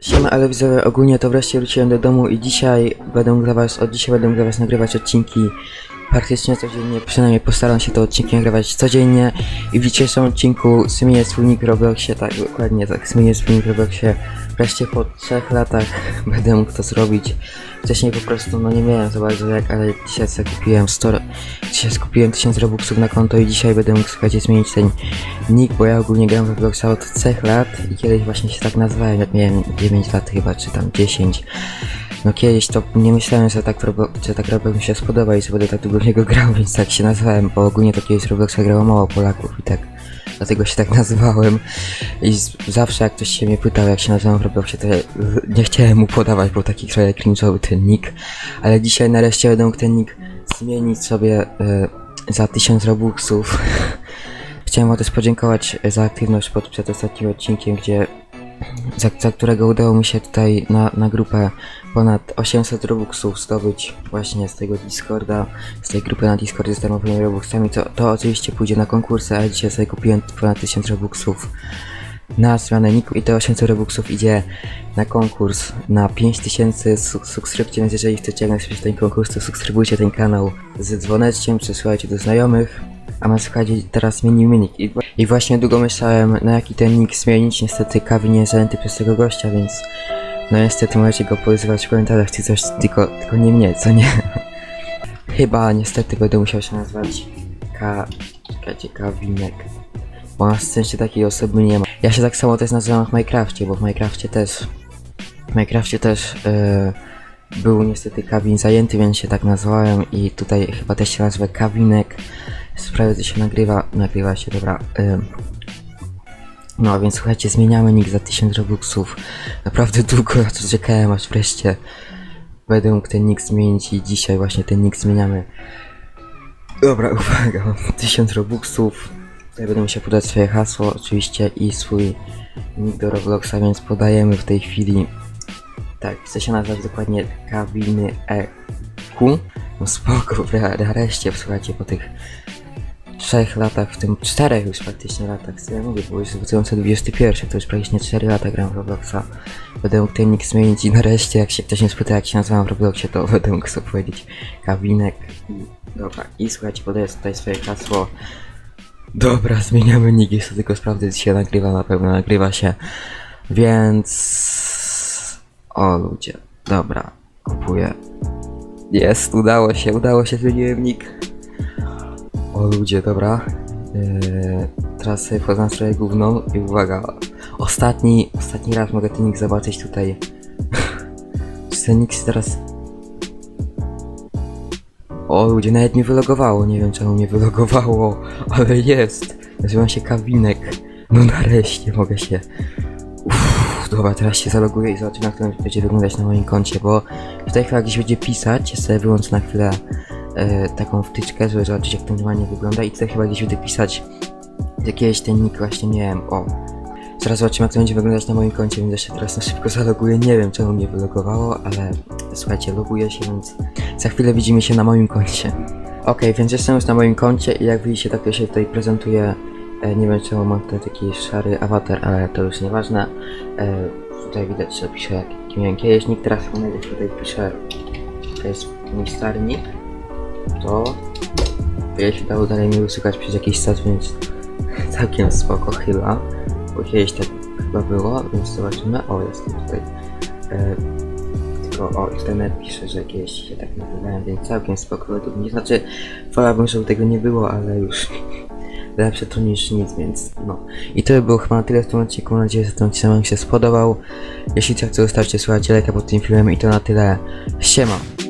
Siema, ale widzowie, ogólnie to wreszcie wróciłem do domu i dzisiaj będę dla was, od dzisiaj będę dla was nagrywać odcinki praktycznie codziennie, przynajmniej postaram się te odcinki nagrywać codziennie i w dzisiejszym odcinku zmienię swój nick w Robloxie, tak, dokładnie tak, zmienię swój nick w Robloxie wreszcie po trzech latach będę mógł to zrobić. Wcześniej po prostu, no nie miałem za bardzo jak, ale dzisiaj sobie kupiłem 100, dzisiaj skupiłem 1000 robuxów na konto i dzisiaj będę mógł, słuchajcie, zmienić ten nick, bo ja ogólnie gram w Robloxa od 3 lat i kiedyś właśnie się tak nazwałem, jak miałem 9 lat chyba, czy tam 10. No kiedyś to nie myślałem, że tak, że tak Roblox mi się spodoba i że będę tak długo w niego grał, więc tak się nazwałem, bo ogólnie to kiedyś Robloxa grało mało Polaków i tak dlatego się tak nazwałem. I zawsze jak ktoś się mnie pytał, jak się nazywam w Robloxie, to nie chciałem mu podawać, bo taki trochę cringe'owy ten nick. Ale dzisiaj nareszcie będę mógł ten nick zmienić sobie e, za 1000 robuxów. Chciałem też podziękować za aktywność pod przed ostatnim odcinkiem, gdzie za, za którego udało mi się tutaj na, na grupę ponad 800 robuxów zdobyć właśnie z tego Discorda, z tej grupy na Discordzie z darmowymi robuxami, to, to oczywiście pójdzie na konkursy, a dzisiaj sobie kupiłem ponad 1000 robuxów na zmianę niku i te 800 robuxów idzie na konkurs na 5000 su- subskrypcji, więc jeżeli chcecie jak najszybciej ten konkurs, to subskrybujcie ten kanał z dzwoneczkiem, przesyłajcie do znajomych. A my słuchajcie, teraz zmienimy nick I, i właśnie długo myślałem na jaki ten nick zmienić, niestety Kawi nie zajęty przez tego gościa, więc no niestety możecie go pozywać w komentarzach czy coś, tylko, tylko nie mnie, co nie? Chyba niestety będę musiał się nazwać Ka... Czekajcie, Kawinek. Bo na szczęście takiej osoby nie ma. Ja się tak samo też nazywam w Minecrafcie, bo w Minecrafcie też... W też... e, był niestety Kawin zajęty, więc się tak nazwałem i tutaj chyba też się nazwę Kawinek. Sprawy to się nagrywa, nagrywa się, dobra. ym. No więc słuchajcie, zmieniamy nick za 1000 robuxów. Naprawdę długo na to czekałem, aż wreszcie będę mógł ten nick zmienić i dzisiaj właśnie ten nick zmieniamy. Dobra, uwaga, mam 1000 robuxów. Tutaj będę musiał podać swoje hasło oczywiście i swój nick do Robloxa, więc podajemy w tej chwili tak, chcę się nazwać dokładnie Kabiny EQ. No spoko, nareszcie, słuchajcie, po tych trzech latach, w tym czterech już praktycznie latach, co ja mówię, bo już 2021, to już praktycznie 4 lata gram w Robloxa. Będę mógł ten nick zmienić i nareszcie, jak się ktoś mnie spyta, jak się nazywam w Robloxie, to będę mógł sobie powiedzieć Kabinek. I, dobra, i słuchajcie, podaję tutaj swoje hasło. Dobra, zmieniamy nick, jeszcze tylko sprawdzę, czy się nagrywa, na pewno nagrywa się. Więc... O ludzie, dobra, kupuję. Jest, udało się, udało się, zmieniłem nick. O ludzie, dobra. Eee, teraz sobie wchodzę na stronę główną i uwaga. Ostatni, ostatni raz mogę ten nick zobaczyć tutaj. Czy ten nick teraz... O ludzie, nawet mi wylogowało, nie wiem czemu mnie wylogowało, ale jest. Nazywam się Kawinek. No nareszcie mogę się... Uff, dobra, teraz się zaloguję i zobaczymy jak to będzie wyglądać na moim koncie, bo tutaj chyba gdzieś będzie pisać, ja sobie wyłączę na chwilę e, taką wtyczkę, żeby zobaczyć jak to normalnie wygląda i tutaj chyba gdzieś będę pisać jakiegoś ten nick właśnie miałem, o. Zaraz zobaczymy jak to będzie wyglądać na moim koncie, więc ja się teraz na szybko zaloguję, nie wiem czemu mnie wylogowało, ale słuchajcie, loguję się, więc za chwilę widzimy się na moim koncie. Okej, więc jestem już na moim koncie i jak widzicie tak to się tutaj prezentuje, e, nie wiem czemu mam tutaj taki szary awatar, ale to już nieważne. E, tutaj widać, że piszę jaki miałem kiedyś teraz jak tutaj piszę, to jest mój stary nick, to będzie się dało dalej mi usłyszeć przez jakiś czas, więc całkiem spoko chyba, bo kiedyś tak chyba było, więc zobaczymy. O, jestem tutaj. E, o, nawet pisze, że kiedyś się tak nazywałem, więc całkiem spoko według mnie. Znaczy, wolałbym, żeby tego nie było, ale już lepsze to niż nic, więc no. I to by było chyba na tyle w tym odcinku. Mam nadzieję, że ten odcinek wam się spodobał. Jeśli tak, to zostawcie słuchajcie lajka pod tym filmem i to na tyle. Siema!